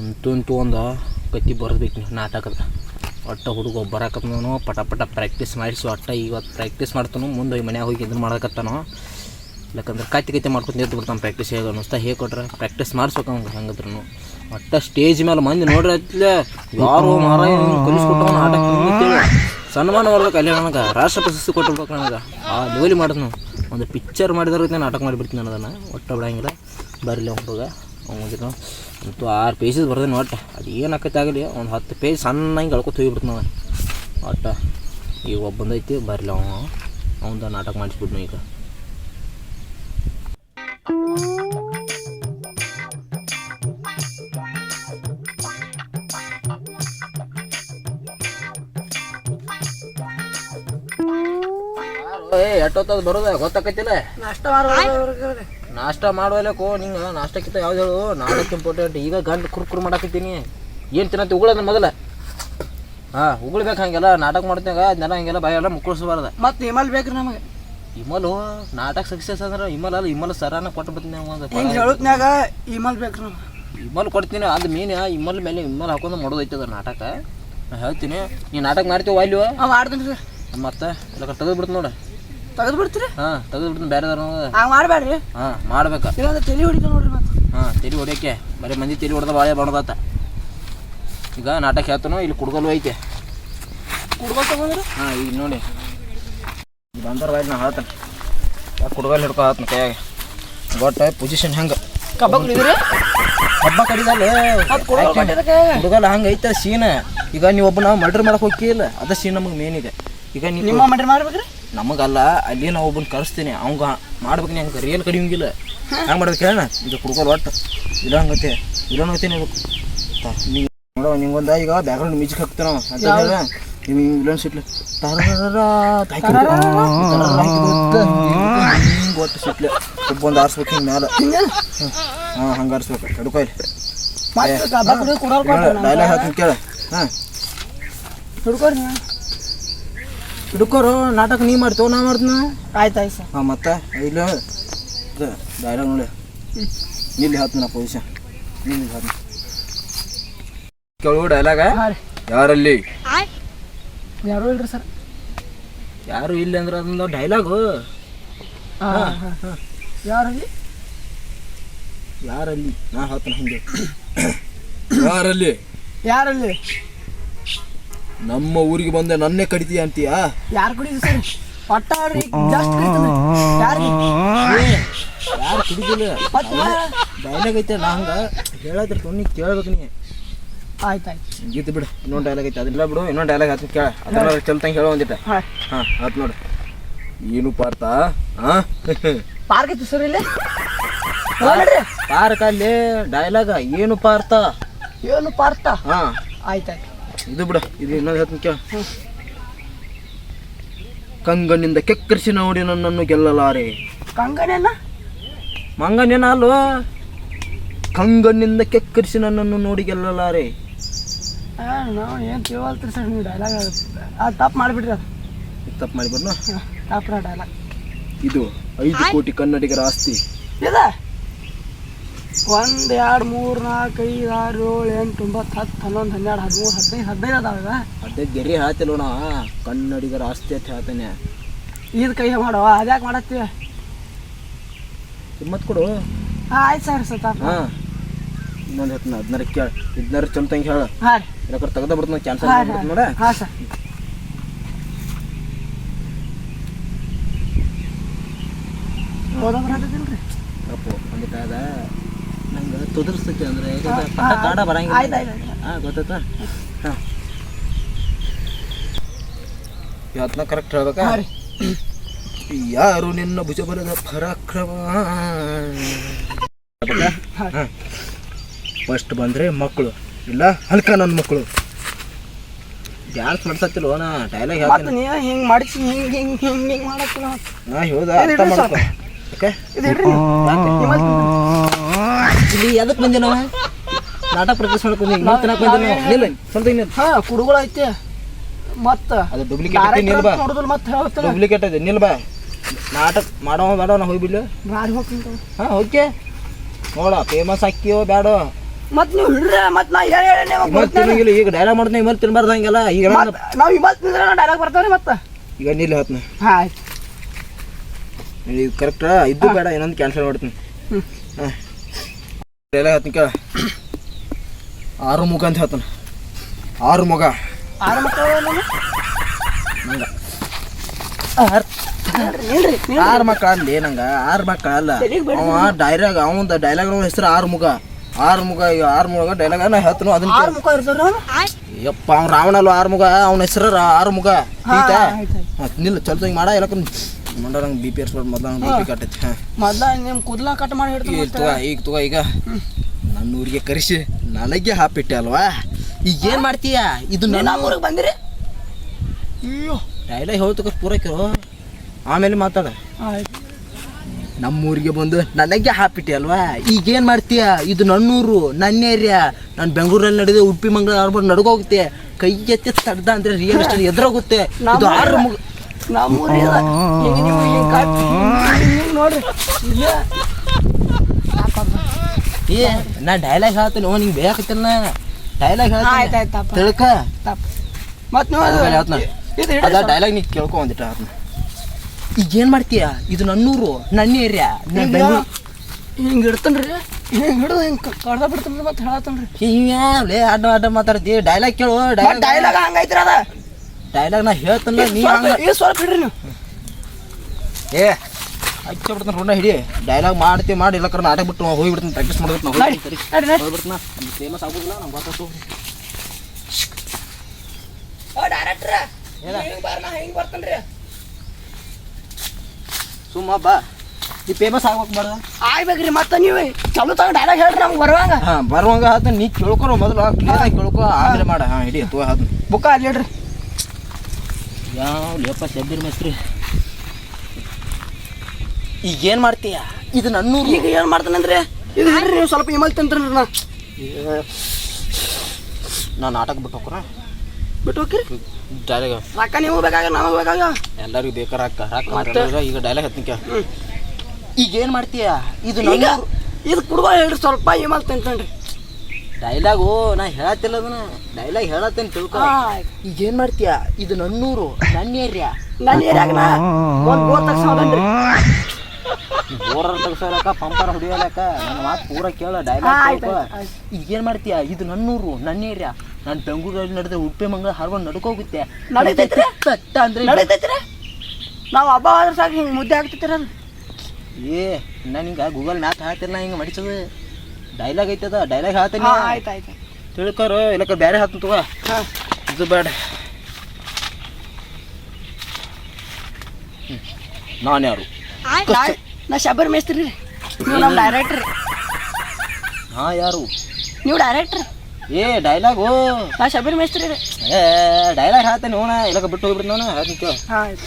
ಅಂತೂ ಒಂದು ಕತ್ತಿ ಬರಬೇಕು ನಾಟಕದ ಒಟ್ಟು ಹುಡುಗ ಬರಕತ್ತನೋ ಪಟ ಪಟ ಪ್ರಾಕ್ಟೀಸ್ ಮಾಡಿಸಿ, ಒಟ್ಟ ಇವತ್ತು ಪ್ರಾಕ್ಟೀಸ್ ಮಾಡ್ತಾನು, ಮುಂದೆ ಹೋಗಿ ಮನ್ಯಾಗ ಹೋಗಿ ಇದನ್ನು ಮಾಡಕತ್ತಾನೋ ಯಾಕಂದ್ರೆ ಕತ್ತಿ ಕತ್ತಿ ಮಾಡ್ಕೊಂಡು ನಿಂತು ಬಿಡ್ತಾನೆ ಪ್ರಾಕ್ಟೀಸ್ ಹೇಗೆ ಅನ್ನಿಸ್ತಾ ಹೇಗೆ ಕೊಟ್ರೆ ಪ್ರಾಕ್ಟೀಸ್ ಮಾಡಿಸ್ಬೇಕು ಅವ್ನು ಹೆಂಗದ್ರು ಒಟ್ಟ ಸ್ಟೇಜ್ ಮೇಲೆ ಮಂದಿ ನೋಡ್ರಿ ಯಾರು ಮಾರ ಕಲಿಸ್ಕೊಟ್ಟು ನಾಟಕ ಸನ್ಮಾನ ಮಾಡ್ಬೇಕು ಅಲ್ಲಿ ನನಗೆ ರಾಷ್ಟ್ರ ಪ್ರಶಸ್ತಿ ಕೊಟ್ಟಿರ್ಬೇಕು ನನಗೆ. ಆ ಲೆವೆಲಿ ಮಾಡಿದ್ನು. ಒಂದು ಪಿಕ್ಚರ್ ಮಾಡಿದ್ರೆ ನಾಟಕ ಮಾಡಿಬಿಡ್ತೀನಿ ನಾನು ಅದನ್ನು, ಒಟ್ಟು ಬಿಡಂಗಿಲ್ಲ. ಬರಲಿ ಹುಡುಗ. ಅವ್ನು ಮತ್ತು ಆರು ಪೇಜಸ್ ಬರ್ದೇನೆ ಒಟ್ಟು. ಅದು ಏನು ಆಗಲಿ, ಒಂದು ಹತ್ತು ಪೇಜ್ ಸಣ್ಣ ಹಿಂಗೆ ಎಳ್ಕೊತ ಹೋಗ್ಬಿಡ್ತು ನಾವು. ಒಟ್ಟು. ಈಗ ಒಬ್ಬಂದೈತಿ, ಬರಲಿ ಅವ. ಅವಂದ ನಾಟಕ ಮಾಡಿಸ್ಬಿಡ್ನು ಈಗ. ಎಷ್ಟೊತ್ತದು ಬರೋದ ಗೊತ್ತಾಕೈತಿಲ್ಲ. ನಾಷ್ಟ ನಾಷ್ಟ ಮಾಡುವಲ್ಲಕೋ ನಿಂಗೆ ನಾಷ್ಟಕ್ಕಿಂತ ಯಾವ್ದು ಹೇಳು ನಾಟಕ್ಕೆ ಇಂಪಾರ್ಟೆಂಟ್ ಈಗ ಗಂಡು ಕುರ್ಕುರು ಮಾಡಾಕತ್ತೀನಿ. ಏನು ತಿನ್ನತ್ತಿ? ಉಗುಳದ ಮೊದಲ. ಹಾಂ ಉಗುಳ್ಬೇಕು ಹಂಗೆಲ್ಲ ನಾಟಕ ಮಾಡ್ತಾಗ ಅದನ್ನೆಲ್ಲ ಹಂಗೆಲ್ಲ ಬಾಯೆಲ್ಲ ಮುಕ್ಕಳಿಸ್ಬಾರ್ದ. ಮತ್ತೆ ಇಮಲ್ ಬೇಕ್ರಿ ನಮಗೆ. ಇಮಲು ನಾಟಕ ಸಕ್ಸಸ್ ಅಂದ್ರೆ ಇಮಲ್ ಅಲ್ಲ ಇಮಲ್ ಸರಾನ ಕೊಟ್ಟು ಬರ್ತೀನಿ ಒಂದು ಹಿಮಲ್ ಬೇಕ್ರಿ ನಮ್ಗೆ. ಇಮಲ್ ಕೊಡ್ತೀನಿ ಅದು ಮೀನು ಇಮಲ್ ಮೇಲೆ ಇಮಲ್ ಹಾಕೊಂಡು ಮಾಡೋದೈತದ ನಾಟಕ. ನಾ ಹೇಳ್ತೀನಿ ನೀ ನಾಟಕ ಮಾಡ್ತೀವಿ ಅಲ್ಲಿ ಮಾಡ್ತೀನಿ ಮತ್ತೆ ಎಲ್ಲ ತೆಗೆದು ಬಿಡ್ತು ನೋಡು. ತೆಗೆದು ಬಿಡ್ತೀರಿ ಹಾಂ ತೆಗೆದು ಬಿಡ್ತೀನಿ ಬೇರೆ ಹಂಗೆ ಮಾಡಬೇಡ್ರಿ. ಹಾಂ ಮಾಡ್ಬೇಕು. ಇಲ್ಲಾಂದ್ರೆ ತಲೆ ಹೊಡಿತ ನೋಡ್ರಿ ಮತ್ತೆ. ಹಾಂ ತಲೆ ಹೊಡಿಯೋಕೆ ಬರೀ ಮಂದಿ ತಲೆ ಹೊಡೆದ ಭಾಳ ಬಣದಾತ ಈಗ ನಾಟಕ ಹೇಳ್ತಾನೋ ಇಲ್ಲಿ ಕುಡ್ಗಲು ಐತೆ. ಕುಡ್ಗಲ್ ತಗೊಂಡ್ರಿ? ಹಾಂ ಈಗ ನೋಡಿ. ಬಂದರ ಬಾಯ್ ನಾ ಹೇಳ್ತಾನೆ. ಕುಡ್ಗಲ್ ಹಿಡ್ಕೊ ಹೇಳ್ತಾನೆ ಕೈಯಾಗ? ಬಟ್ ಪೊಸಿಷನ್ ಹೆಂಗೆ? ಕಬ್ಬ ಕುಡಿದ್ರಿ ಕಬ್ಬ ಕಡಿದಲ್ಲ ಕುಡ್ಗಲ್ ಹಂಗೆ ಐತೆ ಸೀನ್. ಈಗ ನೀವು ಒಬ್ಬ ನಾವು ಮರ್ಡ್ರ್ ಮಾಡಕ್ಕೆ ಹೋಗಿಲ್ಲ ಅದ ಸೀನ್ ನಮಗೆ ಮೇನ್ ಇದೆ. ಈಗ ನಿಮ್ಮ ಮರ್ಡ್ರ್ ಮಾಡ್ಬೇಕ್ರಿ? ನಮಗಲ್ಲ ಅಲ್ಲಿ ನಾವು ಒಬ್ಬನ ಕರೆಸ್ತೀನಿ. ಅವಂಗ ಮಾಡ್ಬೇಕು ನೀವು ಹಂಗೆ ರಿಯಲ್ ಕಡಿಯಂಗಿಲ್ಲ ಹೆಂಗೆ ಮಾಡ್ಬೇಕು ಹೇಳ ಇದು ಕುಡ್ಕೋಲ್ ಒಟ್ಟು. ಇಲ್ಲ ಹಂಗತ್ತೆ ಇಲ್ಲ ಹಂಗತ್ತೆ ನೀವು ನೋಡೋ ನಿಂಗೊಂದ ಈಗ ಬ್ಯಾಕ್ಗ್ರೌಂಡ್ ಮ್ಯೂಸಿಕ್ ಹಾಕ್ತಾನ ಅಂತ ಹೇಳ ನೀವು ವಿಲನ್ ಸಿಟ್ಲು ಒಟ್ಟು ಸಿಟ್ಲೆ ಒಬ್ಬೊಂದು ಆರಿಸ್ಬೇಕು ಹಿಂಗೆ ಮ್ಯಾಲ. ಹಾಂ ಹಂಗೆ ಆರಿಸ್ಬೇಕು. ಕೊಟ್ರಿ ಡೈಲಾಗ್ ಹಾಕಿ ಕೇಳ. ಹಾಂ. ಹಿಡ್ಕೊರಿ ನೀವು ಹಿಡ್ಕೋರು ನಾಟಕ ನೀ ಮಾಡ್ತೇವ ನಾ ಮಾಡ್ತೀನ? ಆಯ್ತು ಆಯ್ತು ಸರ್. ಹಾಂ ಮತ್ತೆ? ಇಲ್ಲ ಡೈಲಾಗ್ ನೋಡಿ. ನಿಲ್ಲಿ ಹಾಕ್ತೀನಿ ಪೊಸಿಷನ್ ನಿಲ್ಲಿ ಹಾಕ್ತೀನಿ. ಕೇಳು ಡೈಲಾಗ ಯಾರಲ್ಲಿ? ಯಾರು ಇಲ್ರಿ ಸರ್. ಯಾರು ಇಲ್ಲ ಅಂದ್ರೆ ಅದೊಂದು ಡೈಲಾಗು ಯಾರಲ್ಲಿ? ಯಾರಲ್ಲಿ? ನಾ ಹೇಳ್ತೀನಿ ಹಿಂಗೆ. ಯಾರಲ್ಲಿ? ಯಾರಲ್ಲಿ? ನಮ್ಮ ಊರಿಗೆ ಬಂದೆ ನನ್ನೇ ಕಡಿತೀಯ ಅಂತೀಯ? ಯಾರು ಕುಡಿದ್ರು ಸರ್? ಒಟ್ಟ ಆಡ್ರಿ ಜಾಸ್ತಿ ಕುಡಿತೀನಿ. ಯಾರು ಕುಡಿದಿಲ್ಲ? ಮತ್ತೆ ಡೈಲಾಗ್ ಐತೆ ನಾ ಹಂಗೆ ಹೇಳದ್ರ ತೊಣ್ಣಿ ಕೇಳ್ಬೇಕು ನೀ. ಆಯ್ತಾಯ್ತು. ಆಯ್ತು ಗೀತೆ ಬಿಡು ಇನ್ನೊಂದು ಡೈಲಾಗ್ ಐತೆ ಅದನ್ನ ಬಿಡು ಇನ್ನೊಂದು ಡೈಲಾಗ್ ಹಾಕಿ ಕೇಳ. ಅದನ್ನ ಚಲ್ತಂಗೆ ಹೇಳೋ ಒಂದಿಟ್ಟ ಹಾಂ. ಹಾಂ ಆತ್ ನೋಡು. ಏನು ಪಾರ್ಥ? ಹಾಂ ಪಾರ್ಕ್ ಇತ್ತು ಸರ್ ಇಲ್ಲಿ? ನೋಡ್ರಿ. ಪಾರ್ಕ್ ಅಲ್ಲಿ ಡೈಲಾಗ ಏನು ಪಾರ್ಥ? ಏನು ಪಾರ್ಥ? ಹಾಂ. ಆಯ್ತಾಯ್ತು. ಆಯ್ತು ಇದು ಬಿಡ ಇದು ಇನ್ನೊಂದು ಹೇಳ್ತೀನಿ ಕೇಳ. ಕಂಗನಿಂದ ಕೆಕ್ಕರಿಸಿ ನೋಡಿ ನನ್ನನ್ನು ಗೆಲ್ಲಲಾರೆ. ಕಂಗನೇನ ಮಂಗನೇನ ಅಲ್ವ ಕಂಗನಿಂದ ಕೆಕ್ಕರಿಸಿ ನನ್ನನ್ನು ನೋಡಿ ಗೆಲ್ಲಲಾರೆ. ನಾವು ಏನು ತಿಳ್ವಲ್ತ್ರಿ ಸರ್ ನೀವು ಡೈಲಾಗ್ ಅದು ತಪ್ಪು ಮಾಡಿಬಿಡ್ರಿ ಅದು. ತಪ್ಪು ಮಾಡಿಬಿಡ್ನ? ತಪ್ಪು ಡೈಲಾಗ್ ಇದು ಐದು ಕೋಟಿ ಕನ್ನಡಿಗರ ಆಸ್ತಿ. ಇದ ಒಂದು ಎರಡು ಮೂರು ನಾಲ್ಕು ಐದು ಆರು ಏಳು ಎಂಟು ಒಂಬತ್ತು ಹತ್ತು ಹನ್ನೊಂದು ಹನ್ನೆರಡು ಹದಿಮೂರು ಹದಿನೈದು ಹದಿನೈದು ಅದಾವ ಅದೇ ಗೆರಿ ಹೇಳ್ತಿಲ್ವಣ ಕನ್ನಡಿಗರ ಆಸ್ತಿ ಅಂತ ಹೇಳ್ತಾನೆ. ಇದು ಕೈ ಮಾಡವ ಅದ್ಯಾಕೆ ಮಾಡತ್ತೀವಿ ಕಿಮ್ಮತ್ ಕೊಡು. ಹಾಂ ಆಯ್ತು ಸರ್ ತಪ್ಪು ಹಾಂ. ಇನ್ನೊಂದು ಹೇಳ್ತೀನಿ ಹದಿನಾರು ಕೇಳ ಹದಿನಾರು ಚಲ್ತಂಗೆ ಹೇಳು. ಹಾಂ ಯಾಕಂದ್ರೆ ತೆಗೆದ ಬರ್ತದೆ ಕ್ಯಾನ್ಸಲ್ ಮಾಡ್ಬಿಡ್ತು ನೋಡ. ಹಾಂ ಸರ್. ಓದೋ ಬರತ್ತಿಲ್ಲ ರೀ ತಪ್ಪು ಒಂದಿಟ್ಟ ಅದ ನಂಗೆ ತುದರ್ಸ್ತೈತಿ ಅಂದ್ರೆ ಹಾ, ಕಾಡ ಬರಂಗಿಲ್ಲ. ಹಾಂ ಗೊತ್ತಾಯ್ತಾ? ಹಾಂ. ಇವತ್ತನ್ನ ಕರೆಕ್ಟ್ ಹೇಳ್ಬೇಕಾ? ಯಾರು ನಿನ್ನ ಭುಜಬಲದ ಪರಾಕ್ರಮ? ಫಸ್ಟ್ ಬಂದ್ರೆ ಮಕ್ಕಳು. ಇಲ್ಲ ಹಲ್ಕ ನನ್ನ ಮಕ್ಕಳು. ಡ್ಯಾನ್ಸ್ ಮಾಡ್ಸತ್ತಿಲ್ವ ನಾ? ಡೈಲಾಗ್ ಹೇಳ್ತೀನಿ. ಹಿಂಗ್ ಮಾಡಿಸಿ ಹಿಂಗೆ ಹಿಂಗೆ ಹಿಂಗೆ ಹಿಂಗೆ ಮಾಡತ್ತಿಲ್ಲ ನಾ ಹೇಳ್ದ ಅರ್ಥ ಮಾಡ್ಕೊ. ಓಕೆ? ಇದು ಇಲ್ಲಿ ಎದಕ್ಕೆ ಬಂದಿ ನಾವು ನಾಟಕ ಪ್ರದರ್ಶನ ಮಾಡ್ಕೊಂಡು ತಿನ್ನಕ್ಕೆ ಬಂದಿ ನಾವು. ನಿಲ್ಲ. ಸ್ವಲ್ಪ ನಿಲ್ಲ. ಹಾ ಕುಡುಗಳು ಐತೆ. ಮತ್ತ ಅದು ಡೂಪ್ಲಿಕೇಟ್ ಐತಿ ನಿಲ್ ಬಾ. ನೋಡಿದ್ರು ಮತ್ತೆ ಹೇಳ್ತಾರ ಡೂಪ್ಲಿಕೇಟ್ ಐತಿ ನಿಲ್ ಬಾ. ನಾಟಕ ಮಾಡೋ ಬೇಡ ನಾ ಹೋಗ್ಬಿಡ್ಲು ಬಾರಿ ಹೋಗ್ತೀನಿ ಹಾಂ ಓಕೆ ನೋಡ ಫೇಮಸ್ ಅಕ್ಕಿಯೋ ಬೇಡ ಮತ್ ನೀವು ಹಿಡ್ರೆ ಮತ್ ನಾ ಹೇಳಿ ಹೇಳಿ ನೀವು ಮತ್ತೆ ತಿನ್ನಂಗಿಲ್ಲ ಈಗ ಡೈಲಾಗ್ ಮಾಡ್ತೀನಿ ಇಮಲ್ ತಿನ್ಬಾರ್ದು ಹಂಗೆಲ್ಲ. ಈಗ ನಾವು ಇಮಲ್ ತಿಂದ್ರೆ ಡೈಲಾಗ್ ಬರ್ತಾವ್ರಿ ಮತ್ತೆ. ಈಗ ನಿಲ್ಲ ಹೊತ್ನ ಹಾ ಆಯ್ತು. ಇದು ಕರೆಕ್ಟ್ ಇದ್ದು ಬೇಡ ಇನ್ನೊಂದು ಕ್ಯಾನ್ಸಲ್ ಮಾಡ್ತೀನಿ. ಹ್ಮ್. ಹಾಂ. ಡೈಲಾಗ್ ಹೇಳ್ತೀನಿ ಕೇಳ. ಆರು ಮುಗ ಅಂತ ಹೇಳ್ತಾನೆ. ಆರು ಮಗ ಆರು ಮಕ್ಕಳು ಆರು. ಮಕ್ಕಳ ಅಲ್ಲಿ ನಂಗೆ. ಆರು ಮಕ್ಕಳ ಅಲ್ಲ. ಅವ ಡೈಲಾಗ್ ಅವಂದ ಡೈಲಾಗ್ ಹೆಸರು ಆರು ಮುಗ ಆರು ಮುಗ ಈಗ ಆರು ಮುಗ ಡೈಲಾಗ್ ನಾ ಹೇಳ್ತಾನು ಅದನ್ನ ಯಪ್ಪ ಅವ್ನು ರಾವಣಲ್ಲ ಆರು ಮುಗ ಅವನ ಹೆಸರು ಆರು ಮುಗ ಆಯ್ತಾ? ನಿಲ್ಲ ಹಿಂಗೆ ಮಾಡ ಎಲ್ಲಕ್ಕ ಮಂಡ ನಂಗೆ ಬಿ ಪಿ ಏರ್ಸ್ಬಾರ್ದು ಮೊದಲ ನಂಗೆ ಬಿ ಪಿ ಕಟ್ಟೈತಿ ಹಾಂ ಮೊದ್ಲ ನಿಮ್ ಕೂದಲ ಕಟ್ ಮಾಡಿ ಈಗ ಹಿಡ್ತಾರ ತಗೋ ಈಗ ತಗೋ ಈಗ. ನನ್ನ ಊರಿಗೆ ಕರೆಸಿ ನನಗೆ ಹಾಪಿಟ್ಟೆ ಅಲ್ವಾ? ಈಗ ಏನು ಮಾಡ್ತೀಯ? ಇದು ನನ್ನ ನಮ್ಮ ಊರಿಗೆ ಬಂದಿರಿ? ಅಯ್ಯೋ. ಡೈಲಾಗ್ ಹೇಳ್ತಕ್ಕ ಪೂರೈಕೆ ಆಮೇಲೆ ಮಾತಾಡ. ಆಯ್ತು. ನಮ್ಮೂರಿಗೆ ಬಂದು ನನಗೆ ಹಾಪಿಟ್ಟೆ ಅಲ್ವಾ? ಈಗ ಏನು ಮಾಡ್ತೀಯ? ಇದು ನನ್ನೂರು ನನ್ನ ಏರಿಯಾ. ನಾನು ಬೆಂಗಳೂರಲ್ಲಿ ನಡೆದ ಉಡುಪಿ ಮಂಗಳೂರು ಆರ್ಬರ್ ನಡ್ಕೋಗುತ್ತೆ ಕೈ ಎತ್ತಿ ತಡ್ದ ಅಂದ್ರೆ ರಿಯಲ್ ಎಸ್ಟೇಟ್ ಎದುರಾಗುತ್ತೆ. ಇದು ಆರು ಮುಗ ನಮ್ಮ ಊರಿಗೆ ನೀವು ಹಿಂಗ ಹಿಂಗ್ ನೋಡ್ರಿ? ಏ ನಾ ಡೈಲಾಗ್ ಹೇಳ್ತೀನಿ. ಓ ನಿಂಗೆ ಬೇಕಾಗ್ತಿಲ್ಲ ಡೈಲಾಗ್ ಹೇಳ್ತೀನಿ. ತಿಳ್ಕ. ತಪ್ಪ. ಮತ್ ನೀವು ಅದು ಡೈಲಾಗ್ ನೀ ಕೇಳ್ಕೊ ಒಂದಿಟ ಅದನ್ನ ಈಗ ಏನು ಮಾಡ್ತೀಯ? ಇದು ನನ್ನೂರು ನನ್ನ ಏರಿಯಾ ನನ್ನ ಬೆಂಗಳೂರು. ಹಿಂಗೆ ಇಡ್ತನ್ರಿ? ಹಿಂಗೆ ಹಿಡಿದು ಹಿಂಗೆ ಕಡ್ದ ಬಿಡ್ತಾನ್ರಿ ಮತ್ತೆ ಹೇಳತ್ತನ್ರಿ. ಲೇ ಅಡ್ಡ ಅಡ್ಡ ಮಾತಾಡ್ತಿ. ಡೈಲಾಗ್ ಕೇಳು ಡೈಲಾಗ್ ಡೈಲಾಗ್ ಹಂಗೈತ್ರಿ ಅದ. ಡೈಲಾಗ್ ನಾ ಹೇಳ್ತಲ್ಲ ನೀ ಹಂಗ ಈ ಸ್ವಲ್ಪ ಬಿಡ್ರಿ ನೀವು. ಏ ಹಚ್ಚ ಬಿಡ್ತಾನೆ ರುಣ ಹಿಡಿ. ಡೈಲಾಗ್ ಮಾಡ್ತಿ ಮಾಡಿ ಇಲ್ಲ ಕರ ನಾಟಕ ಬಿಟ್ಟು ಹೋಗಿ ಬಿಡ್ತಾನೆ ಪ್ರಾಕ್ಟೀಸ್ ಮಾಡ್ಬೇಕು ನಾವು ನಡಿ ಹೋಗ್ಬಿಡ್ತಾನ ಫೇಮಸ್ ಆಗೋದಿಲ್ಲ ನಂಗೆ ಗೊತ್ತಾಯ್ತು ಡೈರೆಕ್ಟ್ರ ಹಿಂಗೆ ಬಾರ ನಾ ಹಿಂಗೆ ಬರ್ತೇನ್ರಿ ಸುಮ್ಮ ಬಾ. ಈ ಫೇಮಸ್ ಆಗ್ಬೇಕು ಬೇಡ ಆಗ್ಬೇಕ್ರಿ ಮತ್ತೆ ನೀವು ಚಲೋ ತಗೊಂಡು ಡೈಲಾಗ್ ಹೇಳ್ರಿ ನಮ್ಗೆ ಬರುವಂಗ. ಹಾಂ ಬರುವಂಗ ಆತ ನೀ ಕೇಳ್ಕೊರೋ ಮೊದಲು ಕ್ಲಿಯರ್ ಆಗಿ ಕೇಳ್ಕೊ ಆಮೇಲೆ ಮಾಡ. ಹಾಂ ಹಿಡಿ ತೋ ಅದನ್ನ ಬುಕ್ ಹೇಳ್ರಿ. ಯಾವ ಲೇಪ ಶಬ್ಬಿರ್ ಮೇಸ್ತ್ರಿ? ಈಗ ಏನು ಮಾಡ್ತೀಯ? ಇದು ನನ್ನ ಈಗ ಏನು ಮಾಡ್ತಾನಂದ್ರೆ ಇದು ಹೇಳ್ರಿ ನೀವು ಸ್ವಲ್ಪ ಇಮಲ್ ತಿಂತ್ರಿ ನಾ. ನಾನು ನಾಟಕ ಬಿಟ್ಟು ಹೋಗ್ರ ಬಿಟ್ಟು ಹೋಗ್ರಿ ಡೈಲಾಗ್ ರೊಕ್ಕ ನೀವು ಬೇಕಾಗ ನಮಗೆ ಬೇಕಾಗ ಎಲ್ಲರಿಗೂ ಬೇಕಾರೆ ರೊಕ್ಕ ರೊಕ್ಕ? ಮಾತಾಡಿದ್ರೆ ಈಗ ಡೈಲಾಗ್ ಹತ್ತಿನ ಹ್ಮ್. ಈಗ ಮಾಡ್ತೀಯಾ ಮಾಡ್ತೀಯ? ಇದು ಈಗ ಇದು ಕುಡ್ಗೋ ಹೇಳ್ರಿ ಸ್ವಲ್ಪ ಇಮಲ್ ತಿಂತನ್ರಿ. ಡೈಲಾಗು ನಾ ಹೇಳತ್ತಿಲ್ಲ ಅದನ್ನ. ಡೈಲಾಗ್ ಹೇಳತ್ತೇನ್ ತಿಳ್ಕೊ. ಈಗ ಏನ್ ಮಾಡ್ತೀಯ? ಇದು ನನ್ನೂರು ನನ್ನ ಏರಿಯಾ ನನ್ನ ಏರಿಯಾಗ ನಾ ಒಂದು ಬೋರ್ ತಗ್ಸೋದನ್ರಿ ಬೋರರ್ ತೆಗ್ಸೋಲಕ್ಕ ಪಂಪರ್ ಹೊಡಿಯೋಲಕ್ಕ ನನ್ನ ಮಾತು ಪೂರ ಕೇಳ ಡೈಲಾಗ್. ಈಗ ಏನು ಮಾಡ್ತೀಯ? ಇದು ನನ್ನೂರು ನನ್ನ ಏರಿಯಾ ನಾನು ಬೆಂಗಳೂರಲ್ಲಿ ನಡೆದ ಉಡುಪಿ ಮಂಗಳ ಹರ್ಕೊಂಡು ನಡ್ಕೋಗುತ್ತೆ ನಡೀತೈತ್ರಿ? ತಟ್ಟ ಅಂದ್ರೆ ನಡೀತೈತ್ರಿ? ನಾವು ಹಬ್ಬ ಆದ್ರೆ ಸಾಕು ಹಿಂಗೆ ಮುದ್ದೆ ಆಗ್ತೈತಿರ ಏ ನಾನು ಹಿಂಗ ಗೂಗಲ್ ಮ್ಯಾಪ್ ಹೇಳ್ತಿಲ್ಲ ಹಿಂಗೆ ಮಡಿಸೋದು ಡೈಲಾಗ್ ಐತದ? ಡೈಲಾಗ್ ಹೇಳ್ತೀನಿ ಆಯ್ತು ಆಯ್ತು ತಿಳ್ಕೊರು ಇಲ್ಲಕ ಬೇರೆ ಹತ್ತು ತಗೋ. ಹಾಂ. ಇದು ಬೇಡ. ನಾನು ಯಾರು? ನಾ- ನಾ ಶಬರ್ ಮೇಸ್ತ್ರಿ ರೀ. ನೀವು ನಮ್ಮ ಡೈರೆಕ್ಟ್ರಿ ಹಾ ಯಾರು? ನೀವು ಡೈರೆಕ್ಟ್ರಿ ಏ ಡೈಲಾಗು ನಾ ಶಬರ್ ಮೇಸ್ತ್ರಿ ರೀ. ಏ ಡೈಲಾಗ್ ಹೇಳ್ತೇನೆ ನೋಣ ಇಲ್ಲಕ ಬಿಟ್ಟು ಹೋಗ್ಬಿಡ್ತು ನಾನು ಹೇಳ್ತೀನಿ ಹಾಂ ಆಯ್ತು.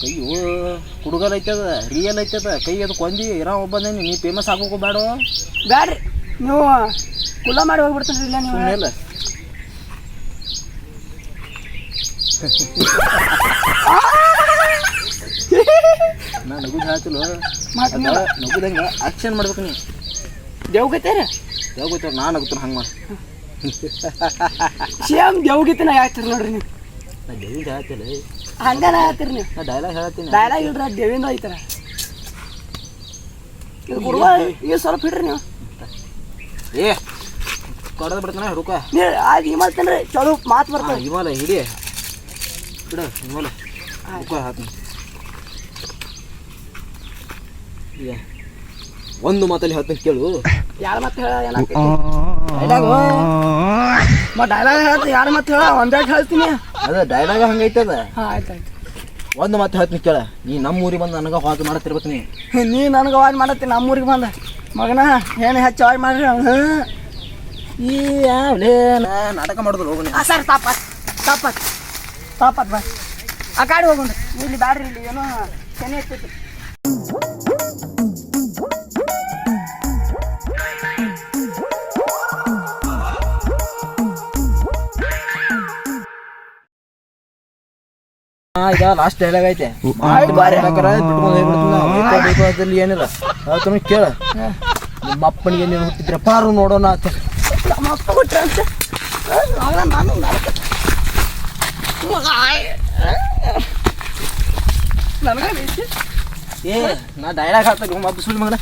ಅಯ್ಯೋ ಹುಡುಗಲ್ ಐತದ ರಿಯಲ್ ಐತದ ಕೈ ಅದು ಕೊಂದಿ ಇರೋ ಒಬ್ಬನೇ ನೀ ಫೇಮಸ್ ಆಗೋಕು ಬೇಡ ಬ್ಯಾಡ್ರಿ ನೀವು ಕುಲ ಮಾಡಿ ಹೋಗ್ಬಿಡ್ತೀರಿ ಇಲ್ಲ ನೀವು? ಇಲ್ಲ. ನಾ ನಗುದು ಹಾಕಲು ಮತ್ತೆ ಅದ ನೀವು? ನಗುದಂಗ ಆಕ್ಷನ್ ಮಾಡ್ಬೇಕು ನೀ. ದೇವ್ಗೈತೇರಿ ದೇವ್ ಗೊತ್ತಾರ ನಾನು ನಗುತ್ತಾನ ಹಂಗೆ ಮಾಡಿ. ಸೇಮ್ ದೇವ್ಗೈತಿನ ಹೇಳ್ತೀರಿ ನೋಡ್ರಿ ನೀವು? ನಾ ದೇವ್ಗೆ ಹೇಳ್ತಿಲ್ಲ ಹಂಗನ ಹೇಳ್ತೀರಿ ನೀವು? ನಾ ಡೈಲಾಗ್ ಹೇಳ್ತೀನಿ. ಡೈಲಾಗ್ ಇಲ್ರ ದೇವಿಂದ ಐತರ ಇದು ಕೊಡುವ ಈಗ ಸ್ವಲ್ಪ ಹಿಡ್ರಿ ನೀವು. ಏ ಕೊಡೋದು ಬಿಡ್ತಾನೆ ಹುಡುಕ ನೀ ಆಗ ಈ ತಿನ್ರಿ ಚಲೋ ಮಾತು ಬರ್ತದೆ ಹಿಮಾಲ ಹಿಡಿ. ಬಿಡು ಹಿಮಾಲ. ಹುಡುಕ ಹಾಕ್ತೀನಿ ಈಗ ಒಂದು ಮಾತಲ್ಲಿ ಹೇಳ್ತೀನಿ ಕೇಳು. ಯಾರ ಮಾತು ಹೇಳ ಏನಾಗ್ತೈತಿ? ಡೈಲಾಗು ಹೇಳ್ತೀನಿ ಯಾರು ಮತ್ತೆ ಹೇಳ? ಒಂದೇ ಹೇಳ್ತೀನಿ. ಅದ ಡೈಲಾಗ ಹಂಗೈತದ? ಹಾಂ ಆಯ್ತು ಆಯ್ತು ಒಂದು ಮತ್ತೆ ಹೇಳ್ತೀನಿ ಕೇಳ. ನೀ ನಮ್ಮ ಊರಿಗೆ ಬಂದು ನನಗೆ ಹಾಕಿ ಮಾಡತ್ತಿರ್ಬೇಕು ನೀ. ನೀ ನನಗೆ ಅವಾಜ್ ನಮ್ಮ ಊರಿಗೆ ಬಂದ. ಮಗನ ಏನು ಹೆಚ್ಚು ಅವಾಜ್ ಮಾಡ್ರಿ? ಅವನು ಈ ಯಾವ್ಲೇ ನಾಟಕ ಮಾಡಿದ್ರು ಹೋಗು ಸರ್ ತಾಪತ್ ತಾಪತ್ ತಾಪತ್ ಬಾ. ಆ ಕಾಡಿ ಹೋಗೋಣ ಇಲ್ಲಿ ಬ್ಯಾಡ್ರಿ ಇಲ್ಲಿ ಏನೋ ಶನಿ ಈಗ ಲಾಸ್ಟ್ ಡೈಲಾಗ್ ಐತೆ. ಬಿಟ್ಕೊಂಡು ಏನಿಲ್ಲ. ಹೇಳ್ತೀನಿ ಕೇಳ. ನಿಮ್ಮ ಅಪ್ಪನಿಗೆ ನೀನು ಹುಟ್ಟಿದ್ರೆ ಪಾರು ನೋಡೋಣ ಅಂತ. ನಮ್ಮ ಅಪ್ಪ ಬಿಟ್ರೆ ಅಂತ. ನಾನು ನನಗೆ ಏ ನಾ ಡೈಲಾಗ್ ಹಾಕ್ತಾ ಅಪ್ಪ ಸುಳ್ಳು ಮಗನ.